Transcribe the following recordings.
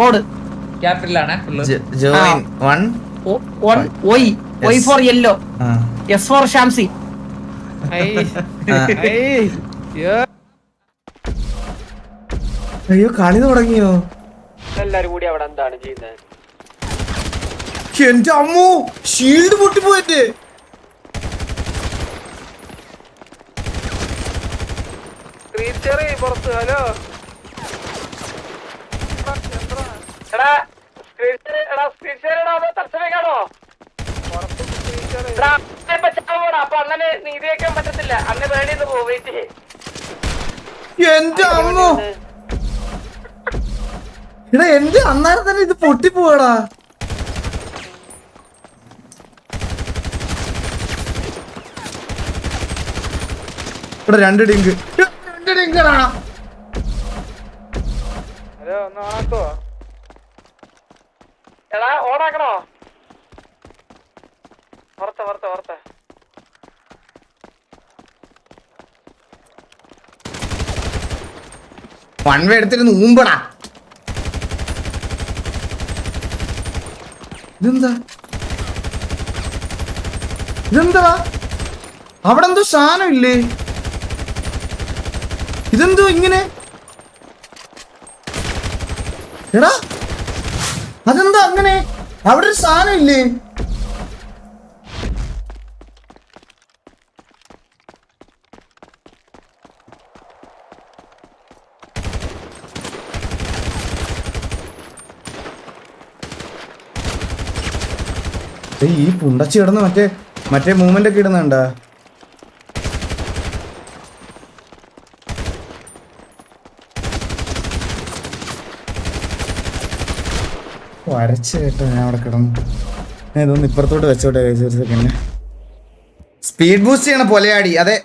Code. ക്യാപിറ്റലാണ് full. Join one one ഒയ് ഒയ് four yellow. S for Shamsi. അയ്യോ കളി തുടങ്ങിയോ? എല്ലാരും കൂടി അവിടെ എന്താണ് ചെയ്യുന്നത്? എന്റെ അമ്മോ ഷീൽഡ് പൊട്ടിപ്പോയിട്ട് പുറത്ത് ഹലോ എടാ സ്ക്രീൻ എടാ സ്ക്രീൻ ഷെയർ ഇടാതെ തത്സമയം കാണോ എടാ, ഇപ്പൊ ചാവൂടാ. അപ്പൊ അങ്ങനെ നീതി വെക്കാൻ പറ്റത്തില്ല അന്ന് വേണ്ടിന്ന് പോ വെയിറ്റ് ചെയ്യ്. എന്റെ അമ്മോ. ഇടാ എന്റെ അന്നേരം തന്നെ ഇത് പൊട്ടിപ്പോടാ ഇവിടെ രണ്ട് ഡിങ്ക്. രണ്ട് ഡിങ്കടാ. ഹലോ ഒന്ന് എടാ ഓണാക്കണോ? ഓർത്ത ഓർത്ത ഓർത്ത വൺ വേ എടുത്തിരുന്ന് ഇതെന്താ? ഇതെന്താ? അവിടെ എന്തോ സാധനം ഇല്ലേ ഇതെന്തോ ഇങ്ങനെ? എടാ അതെന്താ അങ്ങനെ? അവിടെ ഒരു സാധനം ഇല്ലേ? ഈ പുണ്ടച്ചി കിടന്ന് മറ്റേ മറ്റേ മൂവ്മെന്റ് ഒക്കെ ഇടുന്നുണ്ടാ? വരച്ച് കേട്ടോ ഞാൻ അവിടെ കിടന്നു. ഞാൻ ഇതൊന്ന് ഇപ്പുറത്തോട്ട് വെച്ചോട്ടെ ഒരു സെക്കൻഡ് സ്പീഡ് ബൂസ്റ്റ് ചെയ്യണ പൊലയാടി അതെ.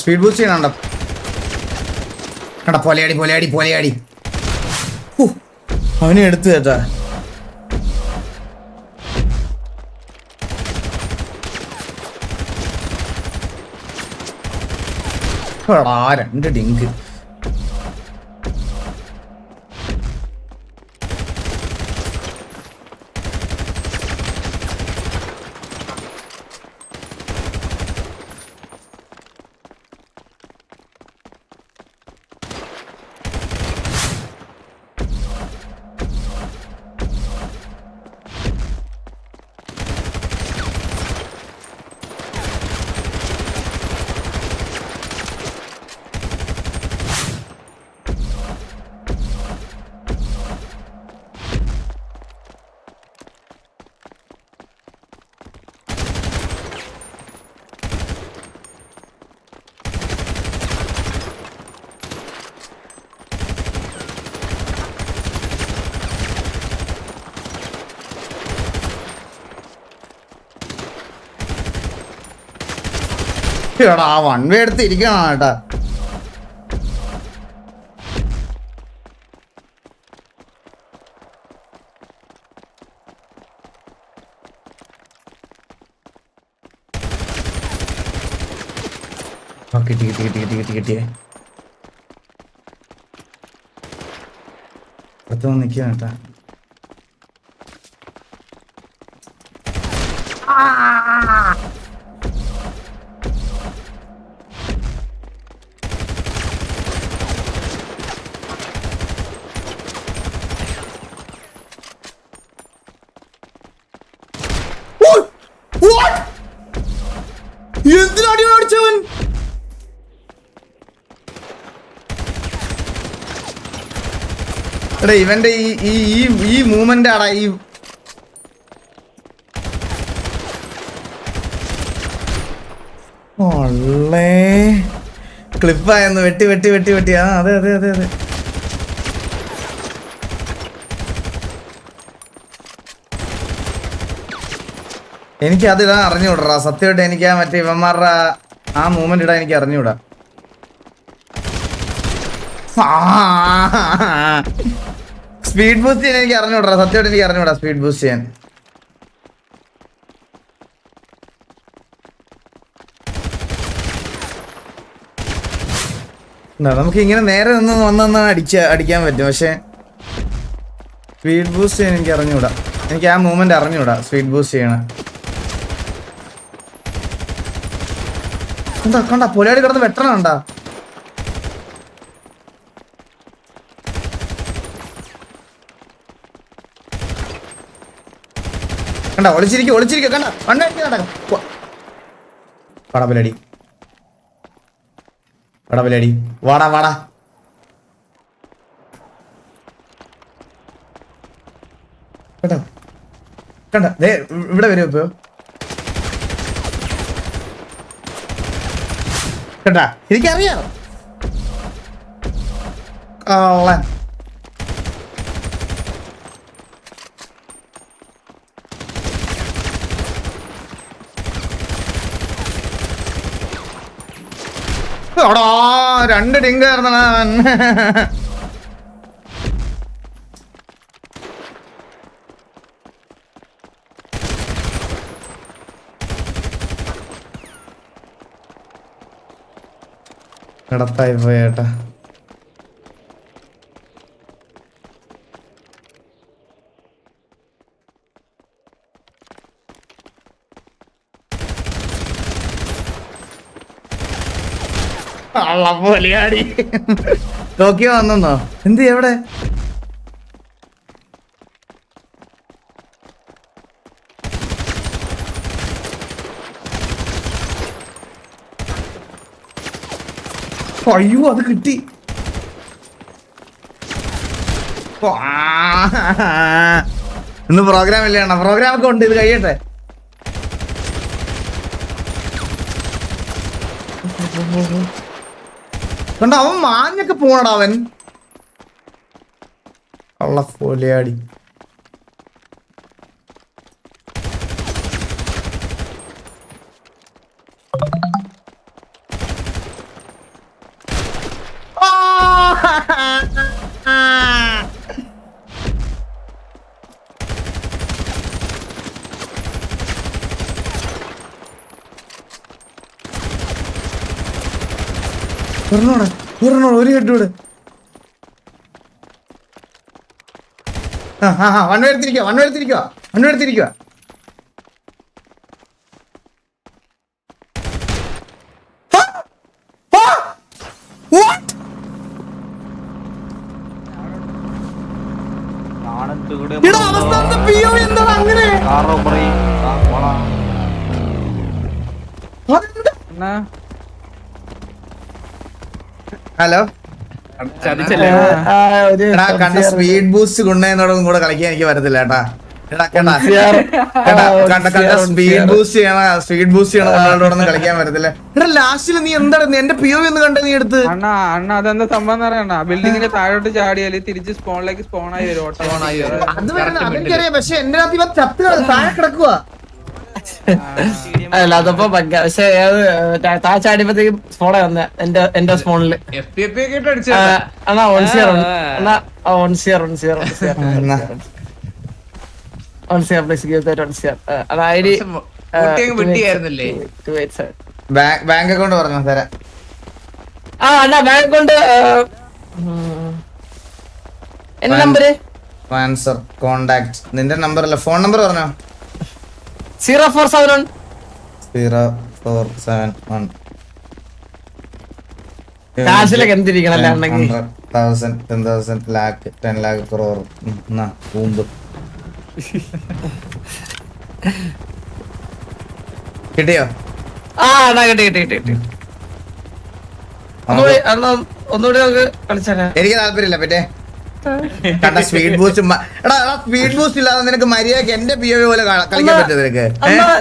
സ്പീഡ് ബൂസ്റ്റ് ചെയ്യണണ്ട? കണ്ട പൊലയാടി പൊലയാടി പൊലയാടി. അവനെ എടുത്തു ചേട്ടാ. രണ്ട് ഡിങ്ക്. എടാ വൺ വേ എടുത്ത് ഇരിക്കണം കേട്ടാ. കിട്ടി കിട്ടി കിട്ടി കിട്ടി കിട്ടി കിട്ടിയേ അടുത്ത് വന്ന് നിൽക്കുക കേട്ടാ. എടാ ഇവന്റെ ഈ ഈ ഈ ഈ മൂവ്മെന്റ് ആടാ ഈ ക്ലിപ്പായെന്ന് വെട്ടി വെട്ടി വെട്ടി വെട്ടി. ആ അതെ അതെ അതെ അതെ. എനിക്ക് അത് ഇടാൻ അറിഞ്ഞുവിടറാ സത്യമായിട്ട് എനിക്ക് ആ മറ്റേ ഇവന്മാരുടെ ആ മൂവ്മെന്റ് ഇടാൻ എനിക്ക് അറിഞ്ഞുവിടാ സ്പീഡ് ബൂസ്റ്റ് ചെയ്യാൻ എനിക്ക് അറിഞ്ഞൂടാ. സത്യമായിട്ട് എനിക്ക് അറിഞ്ഞൂടാ സ്പീഡ് ബൂസ്റ്റ് ചെയ്യാൻ. നമുക്ക് ഇങ്ങനെ നേരെ നിന്ന് വന്നാ അടിച്ച അടിക്കാൻ പറ്റും. പക്ഷെ സ്പീഡ് ബൂസ്റ്റ് ചെയ്യാൻ എനിക്ക് അറിഞ്ഞൂടാ. എനിക്ക് ആ മൂവ്മെന്റ് അറിഞ്ഞൂടാ സ്പീഡ് ബൂസ്റ്റ് ചെയ്യണ. എന്താ കണ്ട പൊലിയാടി കിടന്ന് വെട്ടണുണ്ടാ കണ്ട ഒളിച്ചിരിക്കും ഒളിച്ചിരിക്കും കണ്ട. കണ്ട പടപലടി പടപലടി വാടാ വാടാ. കേട്ടോ? കണ്ട ദേ ഇവിടെ വരും ഇപ്പൊ. കേട്ടാ എനിക്കറിയാം. കള്ളൻ. രണ്ട് ആയിരുന്നവൻ കിടത്തായി പോയേട്ടാ. പോലെയാടി ടോക്കിയോ വന്നോ എന്ത് എവിടെ? അയ്യോ അത് കിട്ടി. ഇന്ന് പ്രോഗ്രാം ഇല്ലാണോ പ്രോഗ്രാം ഒക്കെ ഉണ്ട് ഇത് കഴിയട്ടെ. കണ്ടോ അവൻ മാഞ്ഞൊക്കെ പോണടാ അവൻ. ഉള്ള പോലെയാടി ഒരെണ്ണോടെ ഒരെണ്ണോടെ ഒരു കെട്ടൂടെ ആ ആ വൺ എടുത്തിരിക്കുക വൺ എടുത്തിരിക്കുക വൺ എടുത്തിരിക്കുക അങ്ങനെ? അതെന്താ? ഹലോ ചതിച്ചല്ലേ? എടാ കണ്ട സ്പീഡ് ബൂസ്റ്റ് കൊണ്ടുപോയതോടൊന്നും കൂടെ കളിക്കാൻ എനിക്ക് വരത്തില്ല ഏട്ടാ എടാ കണ്ട കണ്ട കണ്ട കണ്ട സ്പീഡ് ബൂസ്റ്റ് ചെയ്യണ സ്പീഡ് ബൂസ്റ്റ് ചെയ്യണ ഒരാളോടൊന്നും കളിക്കാൻ വരത്തില്ല എടാ ലാസ്റ്റിൽ നീ എന്താണ് എന്റെ പിഒ എന്ന് ഒന്ന് കണ്ട നീ എടുത്ത്? അണ്ണാ അണ്ണാ അതെന്താ സംഭവം പറയണ ബിൽഡിങ്ങിന്റെ താഴോട്ട് ചാടിയാൽ തിരിച്ച് സ്പോണിലേക്ക് സ്പോൺ ആയി വരും ഓട്ടോമാറ്റിക് അത് വരുന്ന അതെനിക്കറിയാം പക്ഷെ എന്റെ ഇവൻ ചത്ത് താഴെ കിടക്കുക അല്ല അതപ്പോ ബഗ്ഗ പക്ഷെ അത് താ- ചാടിയപ്പോഴത്തേക്കും സ്ഫോട വന്ന. എന്റെ എന്റെ സ്ഫോണിൽ എന്നാ വൺ സിയർ അണ്ണാ വൺ സിയർ വൺ സിയർ ഓൺ സിയർ എന്നാ. പ്ലീസ് ഗീവ് ദാറ്റ് സിയർ അതായത് ബാങ്ക് അക്കൗണ്ട് പറഞ്ഞു തരാം. ആ അണ്ണാ ബാങ്ക് അക്കൗണ്ട് എന്റെ നമ്പര്? ആൻസർ കോണ്ടാക്ട് നിന്റെ നമ്പർ അല്ല ഫോൺ നമ്പർ പറഞ്ഞോ? Zero four seven one. Zero four seven one കാശിലൊക്കെ എന്തിരിക്കണല്ലേ ഉണ്ടെങ്കിൽ? Thousand ten thousand lakh ten lakh crore എന്നാ കൂമ്പ് കിട്ടിയോ? ആ കിട്ടി കിട്ടി ഒന്നുകൂടി നമുക്ക് കളിച്ചാലേ? എനിക്ക് താല്പര്യമില്ല പറ്റേ. കണ്ട സ്പീഡ് ബൂസ്റ്റ് എടാ എടാ സ്പീഡ് ബൂസ്റ്റ് ഇല്ലാതെ നിനക്ക് മര്യാദയ്ക്ക് എന്റെ പി പോലെ കളിക്കാൻ പറ്റും നിനക്ക്?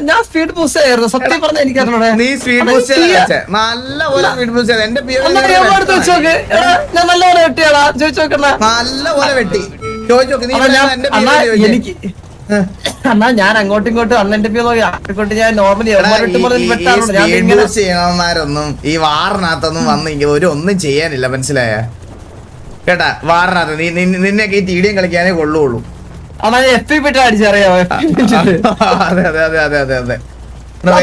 ഞാൻ സ്പീഡ് ബൂസ്റ്റ് ആയിരുന്നു. സത്യം പറഞ്ഞ എനിക്ക് നീ സ്പീഡ് ബൂസ്റ്റ് നല്ല പോലെ സ്പീഡ് ബൂസ്റ്റ് എന്റെ പി ഞാൻ നല്ല പോലെ ചോദിച്ചു നോക്കണ്ണ നല്ല പോലെ വെട്ടി. ചോദിച്ചു നീ എന്റെ എനിക്ക് അണ്ണാ ഞാൻ അങ്ങോട്ടും ഇങ്ങോട്ടും നോക്കി. അങ്ങോട്ട് ഞാൻ നോർമലി വെട്ടാറുണ്ട്. ഞാൻ ചെയ്യണമാരൊന്നും ഈ വാറിനകത്തൊന്നും വന്ന് ഒരു ഒന്നും ചെയ്യാനില്ല മനസ്സിലായ? കേട്ടാ വാറിനകത്ത് നീ നിന്നെ- നിന്നെയൊക്കെ ഈ ടി കളിക്കാനേ കൊള്ളുള്ളൂ. അണ്ണാ എഫ് പി പിട്ട് അടിച്ചറിയാവോ അതെ അതെ അതെ അതെ അതെ അതെ.